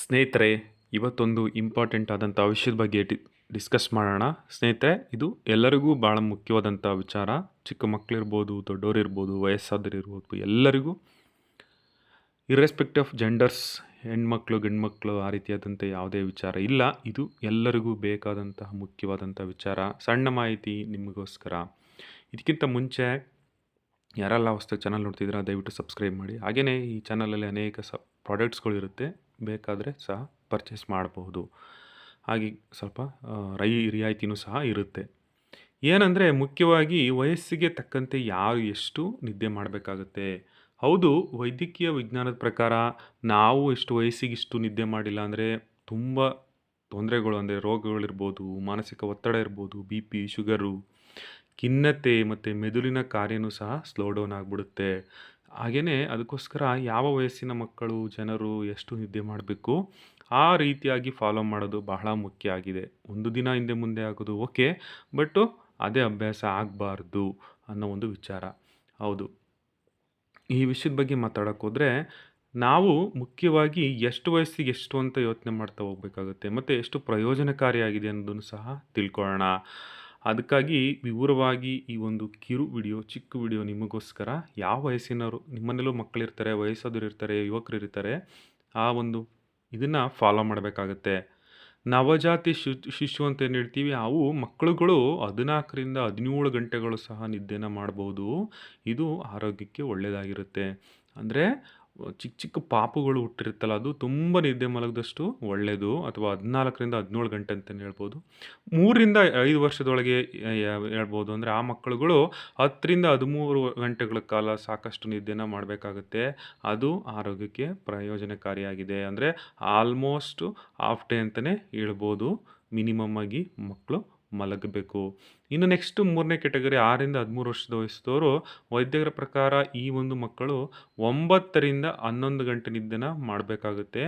ಸ್ನೇಹಿತರೆ, ಇವತ್ತೊಂದು ಇಂಪಾರ್ಟೆಂಟ್ ಆದಂಥ ವಿಷಯದ ಬಗ್ಗೆ ಡಿಸ್ಕಸ್ ಮಾಡೋಣ. ಸ್ನೇಹಿತರೆ, ಇದು ಎಲ್ಲರಿಗೂ ಭಾಳ ಮುಖ್ಯವಾದಂಥ ವಿಚಾರ. ಚಿಕ್ಕ ಮಕ್ಕಳಿರ್ಬೋದು ದೊಡ್ಡವರಿರ್ಬೋದು ವಯಸ್ಸಾದರಿರ್ಬೋದು, ಎಲ್ಲರಿಗೂ ಇರ್ರೆಸ್ಪೆಕ್ಟ್ ಆಫ್ ಜೆಂಡರ್ಸ್ ಹೆಣ್ಮಕ್ಳು, ಗಂಡ್ಮಕ್ಳು, ಆ ರೀತಿಯಾದಂಥ ಯಾವುದೇ ವಿಚಾರ ಇಲ್ಲ. ಇದು ಎಲ್ಲರಿಗೂ ಬೇಕಾದಂತಹ ಮುಖ್ಯವಾದಂಥ ವಿಚಾರ. ಸಣ್ಣ ಮಾಹಿತಿ ನಿಮಗೋಸ್ಕರ. ಇದಕ್ಕಿಂತ ಮುಂಚೆ ಯಾರೆಲ್ಲ ಹೊಸ ಚಾನಲ್ ನೋಡ್ತಿದ್ದೀರಾ, ದಯವಿಟ್ಟು ಸಬ್ಸ್ಕ್ರೈಬ್ ಮಾಡಿ. ಹಾಗೆಯೇ ಈ ಚಾನಲಲ್ಲಿ ಅನೇಕ ಸ ಪ್ರಾಡಕ್ಟ್ಸ್ಗಳಿರುತ್ತೆ ಬೇಕಾದರೆ ಸಹ ಪರ್ಚೇಸ್ ಮಾಡಬಹುದು. ಹಾಗೆ ಸ್ವಲ್ಪ ರೈ ರಿಯಾಯಿತಿನೂ ಸಹ ಇರುತ್ತೆ. ಏನಂದರೆ ಮುಖ್ಯವಾಗಿ ವಯಸ್ಸಿಗೆ ತಕ್ಕಂತೆ ಯಾರು ಎಷ್ಟು ನಿದ್ದೆ ಮಾಡಬೇಕಾಗುತ್ತೆ? ಹೌದು, ವೈದ್ಯಕೀಯ ವಿಜ್ಞಾನದ ಪ್ರಕಾರ ನಾವು ಎಷ್ಟು ವಯಸ್ಸಿಗೆ ಇಷ್ಟು ನಿದ್ದೆ ಮಾಡಿಲ್ಲ ಅಂದರೆ ತುಂಬ ತೊಂದರೆಗಳು, ಅಂದರೆ ರೋಗಗಳಿರ್ಬೋದು, ಮಾನಸಿಕ ಒತ್ತಡ ಇರ್ಬೋದು, ಬಿ ಪಿ, ಶುಗರು, ಖಿನ್ನತೆ ಮತ್ತು ಮೆದುಳಿನ ಕಾರ್ಯನೂ ಸಹ ಸ್ಲೋ ಡೌನ್ ಆಗಿಬಿಡುತ್ತೆ. ಹಾಗೆಯೇ ಅದಕ್ಕೋಸ್ಕರ ಯಾವ ವಯಸ್ಸಿನ ಮಕ್ಕಳು, ಜನರು ಎಷ್ಟು ನಿದ್ದೆ ಮಾಡಬೇಕು, ಆ ರೀತಿಯಾಗಿ ಫಾಲೋ ಮಾಡೋದು ಬಹಳ ಮುಖ್ಯ ಆಗಿದೆ. ಒಂದು ದಿನ ಹಿಂದೆ ಮುಂದೆ ಆಗೋದು ಓಕೆ, ಬಟ್ಟು ಅದೇ ಅಭ್ಯಾಸ ಆಗಬಾರ್ದು ಅನ್ನೋ ಒಂದು ವಿಚಾರ. ಹೌದು. ಈ ವಿಷಯದ ಬಗ್ಗೆ ಮಾತಾಡೋಕ್ಕೋದ್ರೆ ನಾವು ಮುಖ್ಯವಾಗಿ ಎಷ್ಟು ವಯಸ್ಸಿಗೆ ಎಷ್ಟು ಅಂತ ಯೋಚನೆ ಮಾಡ್ತಾ ಹೋಗ್ಬೇಕಾಗುತ್ತೆ, ಮತ್ತು ಎಷ್ಟು ಪ್ರಯೋಜನಕಾರಿಯಾಗಿದೆ ಅನ್ನೋದನ್ನು ಸಹ ತಿಳ್ಕೊಳ್ಳೋಣ ಅದಕ್ಕಾಗಿ ವಿವರವಾಗಿ ಈ ಒಂದು ಕಿರು ವಿಡಿಯೋ, ಚಿಕ್ಕ ವಿಡಿಯೋ ನಿಮಗೋಸ್ಕರ ಯಾವ ವಯಸ್ಸಿನವರು ನಿಮ್ಮನೇಲೂ ಮಕ್ಕಳಿರ್ತಾರೆ ವಯಸ್ಸಾದವರು ಇರ್ತಾರೆ ಯುವಕರು ಇರ್ತಾರೆ ಆ ಒಂದು ಇದನ್ನು ಫಾಲೋ ಮಾಡಬೇಕಾಗತ್ತೆ. ನವಜಾತಿ ಶು, ಶಿಶು ಅಂತ ಏನು ಹೇಳ್ತೀವಿ, ಅವು ಮಕ್ಕಳುಗಳು ಹದಿನಾಲ್ಕರಿಂದ ಹದಿನೇಳು ಗಂಟೆಗಳು ಸಹ ನಿದ್ದೆನ ಮಾಡ್ಬೋದು. ಇದು ಆರೋಗ್ಯಕ್ಕೆ ಒಳ್ಳೆಯದಾಗಿರುತ್ತೆ ಅಂದರೆ ಚಿಕ್ಕ ಚಿಕ್ಕ ಪಾಪುಗಳು ಹುಟ್ಟಿರುತ್ತಲ್ಲ, ಅದು ತುಂಬ ನಿದ್ದೆ ಮಲಗಿದಷ್ಟು ಒಳ್ಳೆಯದು ಅಥವಾ ಹದಿನಾಲ್ಕರಿಂದ ಹದಿನೇಳು ಗಂಟೆ ಅಂತಲೇ ಹೇಳ್ಬೋದು. ಮೂರರಿಂದ ಐದು ವರ್ಷದೊಳಗೆ ಹೇಳ್ಬೋದು ಅಂದರೆ ಆ ಮಕ್ಕಳುಗಳು ಹತ್ತರಿಂದ ಹದಿಮೂರು ಗಂಟೆಗಳ ಕಾಲ ಸಾಕಷ್ಟು ನಿದ್ದೆನ ಮಾಡಬೇಕಾಗುತ್ತೆ. ಅದು ಆರೋಗ್ಯಕ್ಕೆ ಪ್ರಯೋಜನಕಾರಿಯಾಗಿದೆ. ಅಂದರೆ ಆಲ್ಮೋಸ್ಟ್ ಹಾಫ್ ಡೇ ಅಂತಲೇ ಹೇಳ್ಬೋದು. ಮಿನಿಮಮ್ ಆಗಿ ಮಕ್ಕಳು ಮಲಗಬೇಕು. ಇನ್ನು ನೆಕ್ಸ್ಟ್ ಮೂರನೇ ಕೆಟಗರಿ ಆರಿಂದ ಹದಿಮೂರು ವರ್ಷದ ವಯಸ್ಸದವರು ವೈದ್ಯರ ಪ್ರಕಾರ ಈ ಒಂದು ಮಕ್ಕಳು ಒಂಬತ್ತರಿಂದ ಹನ್ನೊಂದು ಗಂಟೆ ನಿದ್ದೆನ ಮಾಡಬೇಕಾಗುತ್ತೆ.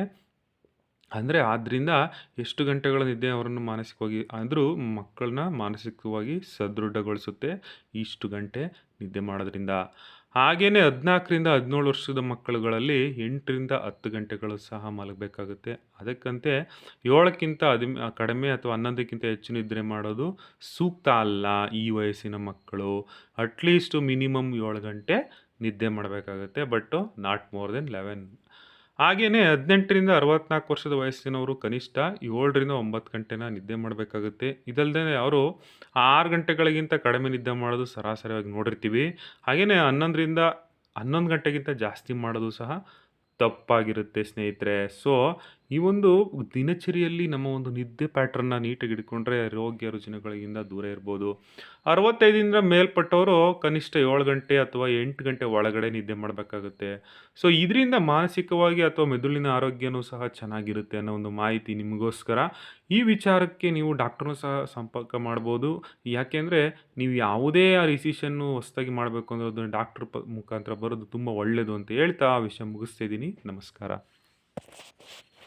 ಅಂದರೆ ಆದ್ದರಿಂದ ಎಷ್ಟು ಗಂಟೆಗಳ ನಿದ್ದೆ ಅವರನ್ನು ಮಾನಸಿಕವಾಗಿ ಅಂದರೂ ಮಕ್ಕಳನ್ನ ಮಾನಸಿಕವಾಗಿ ಸದೃಢಗೊಳಿಸುತ್ತೆ ಇಷ್ಟು ಗಂಟೆ ನಿದ್ದೆ ಮಾಡೋದ್ರಿಂದ. ಹಾಗೆಯೇ ಹದಿನಾಲ್ಕರಿಂದ ಹದಿನೇಳು ವರ್ಷದ ಮಕ್ಕಳುಗಳಲ್ಲಿ ಎಂಟರಿಂದ ಹತ್ತು ಗಂಟೆಗಳು ಸಹ ಮಲಗಬೇಕಾಗುತ್ತೆ. ಅದಕ್ಕಂತೆ ಏಳಕ್ಕಿಂತ ಹದಿ ಕಡಿಮೆ ಅಥವಾ ಹನ್ನೊಂದಕ್ಕಿಂತ ಹೆಚ್ಚು ನಿದ್ರೆ ಮಾಡೋದು ಸೂಕ್ತ ಅಲ್ಲ ಈ ವಯಸ್ಸಿನ ಮಕ್ಕಳು. ಅಟ್ಲೀಸ್ಟು ಮಿನಿಮಮ್ ಏಳು ಗಂಟೆ ನಿದ್ದೆ ಮಾಡಬೇಕಾಗುತ್ತೆ but not more then eleven ಹಾಗೆಯೇ ಹದಿನೆಂಟರಿಂದ ಅರವತ್ನಾಲ್ಕು ವರ್ಷದ ವಯಸ್ಸಿನವರು ಕನಿಷ್ಠ ಏಳರಿಂದ ಒಂಬತ್ತು ಗಂಟೆನ ನಿದ್ದೆ ಮಾಡಬೇಕಾಗುತ್ತೆ. ಇದಲ್ಲದೆ ಅವರು ಆರು ಗಂಟೆಗಳಿಗಿಂತ ಕಡಿಮೆ ನಿದ್ದೆ ಮಾಡೋದು ಸರಾಸರಿಯಾಗಿ ನೋಡಿರ್ತೀವಿ. ಹಾಗೆಯೇ ಹನ್ನೊಂದರಿಂದ ಹನ್ನೊಂದು ಗಂಟೆಗಿಂತ ಜಾಸ್ತಿ ಮಾಡೋದು ಸಹ ತಪ್ಪಾಗಿರುತ್ತೆ ಸ್ನೇಹಿತರೆ. ಸೊ ಈ ಒಂದು ದಿನಚರಿಯಲ್ಲಿ ನಮ್ಮ ಒಂದು ನಿದ್ದೆ ಪ್ಯಾಟ್ರನ್ನ ನೀಟಾಗಿ ಇಟ್ಕೊಂಡ್ರೆ ರೋಗ್ಯ ರುಜಿನಗಳಿಂದ ದೂರ ಇರ್ಬೋದು. ಅರವತ್ತೈದರಿಂದ ಮೇಲ್ಪಟ್ಟವರು ಕನಿಷ್ಠ ಏಳು ಗಂಟೆ ಅಥವಾ ಎಂಟು ಗಂಟೆ ಒಳಗಡೆ ನಿದ್ದೆ ಮಾಡಬೇಕಾಗುತ್ತೆ. ಸೊ ಇದರಿಂದ ಮಾನಸಿಕವಾಗಿ ಅಥವಾ ಮೆದುಳಿನ ಆರೋಗ್ಯನೂ ಸಹ ಚೆನ್ನಾಗಿರುತ್ತೆ ಅನ್ನೋ ಒಂದು ಮಾಹಿತಿ ನಿಮಗೋಸ್ಕರ. ಈ ವಿಚಾರಕ್ಕೆ ನೀವು ಡಾಕ್ಟರ್ನೂ ಸಹ ಸಂಪರ್ಕ ಮಾಡ್ಬೋದು. ಯಾಕೆಂದರೆ ನೀವು ಯಾವುದೇ ಆ ರಿಸಿಷನ್ನು ಹೊಸದಾಗಿ ಮಾಡಬೇಕು ಅಂದರೆ ಅದನ್ನು ಡಾಕ್ಟ್ರ್ ಪ ಮುಖಾಂತರ ಬರೋದು ತುಂಬ ಒಳ್ಳೆಯದು ಅಂತ ಹೇಳ್ತಾ ಆ ವಿಷಯ ಮುಗಿಸ್ತಾ ಇದ್ದೀನಿ. ನಮಸ್ಕಾರ.